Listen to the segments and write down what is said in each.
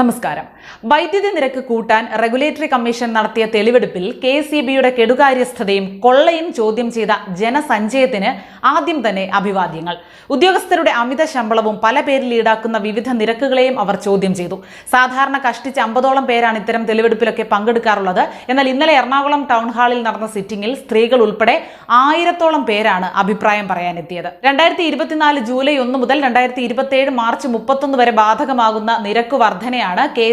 നമസ്കാരം. വൈദ്യുതി നിരക്ക് കൂട്ടാൻ റെഗുലേറ്ററി കമ്മീഷൻ നടത്തിയ തെളിവെടുപ്പിൽ കെ സി ബിയുടെ കെടുകാര്യസ്ഥതയും കൊള്ളയും ചോദ്യം ചെയ്ത ജനസഞ്ചയത്തിന് ആദ്യം തന്നെ അഭിവാദ്യങ്ങൾ. ഉദ്യോഗസ്ഥരുടെ അമിത ശമ്പളവും പല പേരിൽ ഈടാക്കുന്ന വിവിധ നിരക്കുകളെയും അവർ ചോദ്യം ചെയ്തു. സാധാരണ കഷ്ടിച്ച് അമ്പതോളം പേരാണ് ഇത്തരം തെളിവെടുപ്പിലൊക്കെ പങ്കെടുക്കാറുള്ളത്. എന്നാൽ ഇന്നലെ എറണാകുളം ടൗൺ ഹാളിൽ നടന്ന സിറ്റിംഗിൽ സ്ത്രീകൾ ഉൾപ്പെടെ ആയിരത്തോളം പേരാണ് അഭിപ്രായം പറയാനെത്തിയത്. രണ്ടായിരത്തി ഇരുപത്തിനാല് ജൂലൈ ഒന്ന് മുതൽ രണ്ടായിരത്തി ഇരുപത്തിയേഴ് മാർച്ച് മുപ്പത്തൊന്ന് വരെ ബാധകമാകുന്ന നിരക്ക് വർധനയാണ് കെ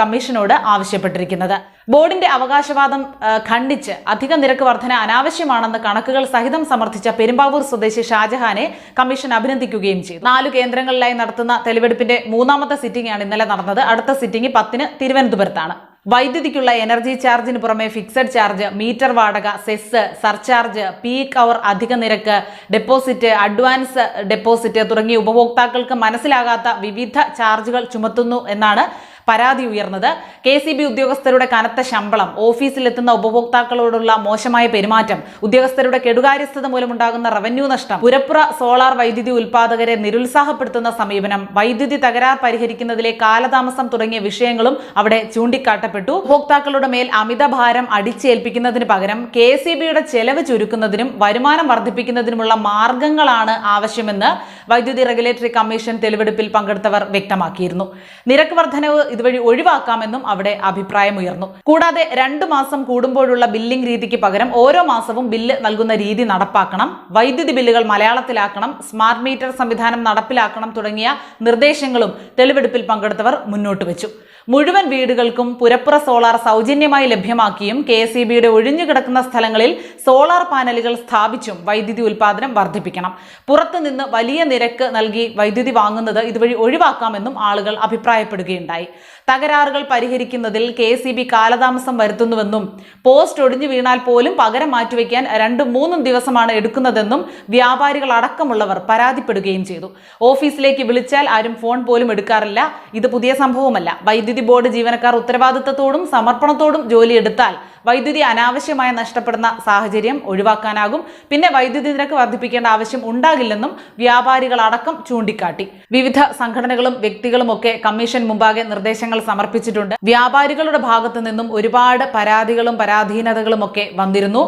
കമ്മീഷനോട് ആവശ്യപ്പെട്ടിരിക്കുന്നത്. ബോർഡിന്റെ അവകാശവാദം ഖണ്ഡിച്ച് അധിക നിരക്ക് വർധന അനാവശ്യമാണെന്ന് കണക്കുകൾ സഹിതം സമർത്ഥിച്ച പെരുമ്പാവൂർ സ്വദേശി ഷാജഹാനെ കമ്മീഷൻ അഭിനന്ദിക്കുകയും ചെയ്തു. നാലു കേന്ദ്രങ്ങളിലായി നടത്തുന്ന തെളിവെടുപ്പിന്റെ മൂന്നാമത്തെ സിറ്റിംഗ് ആണ് ഇന്നലെ നടന്നത്. അടുത്ത സിറ്റിംഗ് പത്തിന് തിരുവനന്തപുരത്താണ്. വൈദ്യുതിക്കുള്ള എനർജി ചാർജിന് പുറമെ ഫിക്സഡ് ചാർജ് മീറ്റർ വാടക സെസ് സർചാർജ് പീക്ക് അവർ അധിക നിരക്ക് ഡെപ്പോസിറ്റ് അഡ്വാൻസ് ഡെപ്പോസിറ്റ് തുടങ്ങിയ ഉപഭോക്താക്കൾക്ക് മനസ്സിലാകാത്ത വിവിധ ചാർജുകൾ ചുമത്തുന്നു എന്നാണ് പരാതി ഉയർന്നത് കെ സി ബി ഉദ്യോഗസ്ഥരുടെ കനത്ത ശമ്പളം ഓഫീസിലെത്തുന്ന ഉപഭോക്താക്കളോടുള്ള മോശമായ പെരുമാറ്റം ഉദ്യോഗസ്ഥരുടെ കെടുകാര്യസ്ഥത മൂലമുണ്ടാകുന്ന റവന്യൂ നഷ്ടം പുരപ്പുറ സോളാർ വൈദ്യുതി ഉൽപാദകരെ നിരുത്സാഹപ്പെടുത്തുന്ന സമീപനം വൈദ്യുതി തകരാർ പരിഹരിക്കുന്നതിലെ കാലതാമസം തുടങ്ങിയ വിഷയങ്ങളും അവിടെ ചൂണ്ടിക്കാട്ടപ്പെട്ടു. ഉപഭോക്താക്കളുടെ മേൽ അമിത ഭാരം അടിച്ചേൽപ്പിക്കുന്നതിന് പകരം കെ സി ബിയുടെ ചെലവ് ചുരുക്കുന്നതിനും വരുമാനം വർദ്ധിപ്പിക്കുന്നതിനുമുള്ള മാർഗങ്ങളാണ് ആവശ്യമെന്ന് വൈദ്യുതി റെഗുലേറ്ററി കമ്മീഷൻ തെളിവെടുപ്പിൽ പങ്കെടുത്തവർ വ്യക്തമാക്കിയിരുന്നു. നിരക്ക് വർധനവ് ഇതുവഴി ഒഴിവാക്കാമെന്നും അവിടെ അഭിപ്രായമുയർന്നു. കൂടാതെ രണ്ടു മാസം കൂടുമ്പോഴുള്ള ബില്ലിംഗ് രീതിക്ക് പകരം ഓരോ മാസവും ബില്ല് നൽകുന്ന രീതി നടപ്പാക്കണം. വൈദ്യുതി ബില്ലുകൾ മലയാളത്തിലാക്കണം. സ്മാർട്ട് മീറ്റർ സംവിധാനം നടപ്പിലാക്കണം തുടങ്ങിയ നിർദ്ദേശങ്ങളും തെളിവെടുപ്പിൽ പങ്കെടുത്തവർ മുന്നോട്ട് വെച്ചു. മുഴുവൻ വീടുകൾക്കും പുരപ്പുറ സോളാർ സൗജന്യമായി ലഭ്യമാക്കിയും കെ എസ് ഇ ബിയുടെ ഒഴിഞ്ഞുകിടക്കുന്ന സ്ഥലങ്ങളിൽ സോളാർ പാനലുകൾ സ്ഥാപിച്ചും വൈദ്യുതി ഉൽപാദനം വർദ്ധിപ്പിക്കണം. പുറത്തുനിന്ന് വലിയ നിരക്ക് നൽകി വൈദ്യുതി വാങ്ങുന്നത് ഇതുവഴി ഒഴിവാക്കാമെന്നും ആളുകൾ അഭിപ്രായപ്പെടുകയുണ്ടായി. തകരാറുകൾ പരിഹരിക്കുന്നതിൽ കെ സി ബി കാലതാമസം വരുത്തുന്നുവെന്നും പോസ്റ്റ് ഒടിഞ്ഞു വീണാൽ പോലും പകരം മാറ്റിവെക്കാൻ രണ്ടും മൂന്നും ദിവസമാണ് എടുക്കുന്നതെന്നും വ്യാപാരികൾ അടക്കമുള്ളവർ പരാതിപ്പെടുകയും ചെയ്തു. ഓഫീസിലേക്ക് വിളിച്ചാൽ ആരും ഫോൺ പോലും എടുക്കാറില്ല. ഇത് പുതിയ സംഭവമല്ല. വൈദ്യുതി ബോർഡ് ജീവനക്കാർ ഉത്തരവാദിത്തത്തോടും സമർപ്പണത്തോടും ജോലിയെടുത്താൽ വൈദ്യുതി അനാവശ്യമായി നഷ്ടപ്പെടുന്ന സാഹചര്യം ഒഴിവാക്കാനാകും. പിന്നെ വൈദ്യുതി നിരക്ക് വർദ്ധിപ്പിക്കേണ്ട ആവശ്യം ഉണ്ടാകില്ലെന്നും വ്യാപാരികൾ അടക്കം ചൂണ്ടിക്കാട്ടി. വിവിധ സംഘടനകളും വ്യക്തികളും ഒക്കെ കമ്മീഷൻ മുമ്പാകെ നിർദ്ദേശങ്ങൾ സമർപ്പിച്ചിട്ടുണ്ട്. വ്യാപാരികളുടെ ഭാഗത്തു നിന്നും ഒരുപാട് പരാതികളും പരാധീനതകളും ഒക്കെ വന്നിരുന്നു.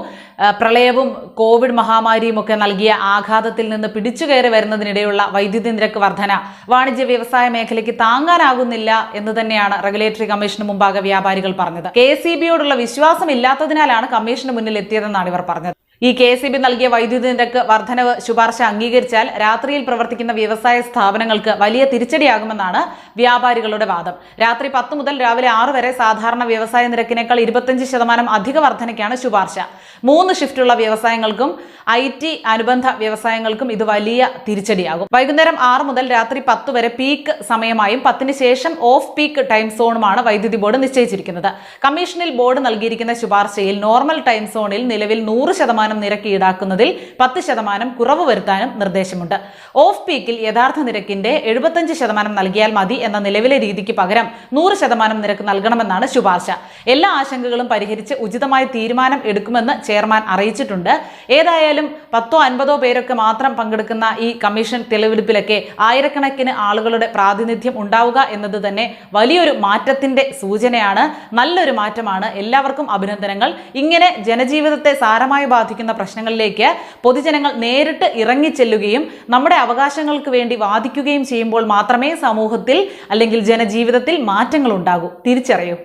പ്രളയവും കോവിഡ് മഹാമാരിയും ഒക്കെ നൽകിയ ആഘാതത്തിൽ നിന്ന് പിടിച്ചുകയറി വരുന്നതിനിടെയുള്ള വൈദ്യുതി നിരക്ക് വർധന വാണിജ്യ വ്യവസായ മേഖലയ്ക്ക് താങ്ങാനാകുന്നില്ല എന്ന് തന്നെയാണ് റെഗുലേറ്ററി കമ്മീഷന് മുമ്പാകെ വ്യാപാരികൾ പറഞ്ഞത്. കെ സി ബിയോടുള്ള വിശ്വാസം ഇല്ലാത്തതിനാലാണ് കമ്മീഷന് മുന്നിൽ എത്തിയതെന്നാണ് ഇവർ പറഞ്ഞത്. ഈ കെ സി ബി നൽകിയ വൈദ്യുതി നിരക്ക് വർധനവ് ശുപാർശ അംഗീകരിച്ചാൽ രാത്രിയിൽ പ്രവർത്തിക്കുന്ന വ്യവസായ സ്ഥാപനങ്ങൾക്ക് വലിയ തിരിച്ചടിയാകുമെന്നാണ് വ്യാപാരികളുടെ വാദം. രാത്രി പത്ത് മുതൽ രാവിലെ ആറ് വരെ സാധാരണ വ്യവസായ നിരക്കിനേക്കാൾ ഇരുപത്തഞ്ച് ശതമാനം അധിക വർധനയ്ക്കാണ് ശുപാർശ. മൂന്ന് ഷിഫ്റ്റുള്ള വ്യവസായങ്ങൾക്കും ഐ ടി അനുബന്ധ വ്യവസായങ്ങൾക്കും ഇത് വലിയ തിരിച്ചടിയാകും. വൈകുന്നേരം ആറ് മുതൽ രാത്രി പത്ത് വരെ പീക്ക് സമയമായും പത്തിന് ശേഷം ഓഫ് പീക്ക് ടൈം സോണുമാണ് വൈദ്യുതി ബോർഡ് നിശ്ചയിച്ചിരിക്കുന്നത്. കമ്മീഷനിൽ ബോർഡ് നൽകിയിരിക്കുന്ന ശുപാർശയിൽ നോർമൽ ടൈം സോണിൽ നിലവിൽ നൂറ് ശതമാനം നിരക്ക് ഈടാക്കുന്നതിൽ പത്ത് ശതമാനം കുറവ് വരുത്താനും നിർദ്ദേശമുണ്ട്. ഓഫ് പീക്കിൽ യഥാർത്ഥ നിരക്കിന്റെ എഴുപത്തഞ്ച് ശതമാനം നൽകിയാൽ മതി എന്ന നിലവിലെ രീതിക്ക് പകരം നൂറ് ശതമാനം നിരക്ക് നൽകണമെന്നാണ് ശുപാർശ. എല്ലാ ആശങ്കകളും പരിഹരിച്ച് ഉചിതമായ തീരുമാനം എടുക്കുമെന്ന് ചെയർമാൻ അറിയിച്ചിട്ടുണ്ട്. ഏതായാലും പത്തോ അൻപതോ പേരൊക്കെ മാത്രം പങ്കെടുക്കുന്ന ഈ കമ്മീഷൻ തെളിവെടുപ്പിലൊക്കെ ആയിരക്കണക്കിന് ആളുകളുടെ പ്രാതിനിധ്യം ഉണ്ടാവുക എന്നത് തന്നെ വലിയൊരു മാറ്റത്തിന്റെ സൂചനയാണ്. നല്ലൊരു മാറ്റമാണ്. എല്ലാവർക്കും അഭിനന്ദനങ്ങൾ. ഇങ്ങനെ ജനജീവിതത്തെ സാരമായി ബാധിക്കുന്ന പ്രശ്നങ്ങളിലേക്ക് പൊതുജനങ്ങൾ നേരിട്ട് ഇറങ്ങിച്ചെല്ലുകയും നമ്മുടെ അവകാശങ്ങൾക്ക് വേണ്ടി വാദിക്കുകയും ചെയ്യുമ്പോൾ മാത്രമേ സമൂഹത്തിൽ അല്ലെങ്കിൽ ജനജീവിതത്തിൽ മാറ്റങ്ങൾ ഉണ്ടാകൂ തിരിച്ചറിയൂ.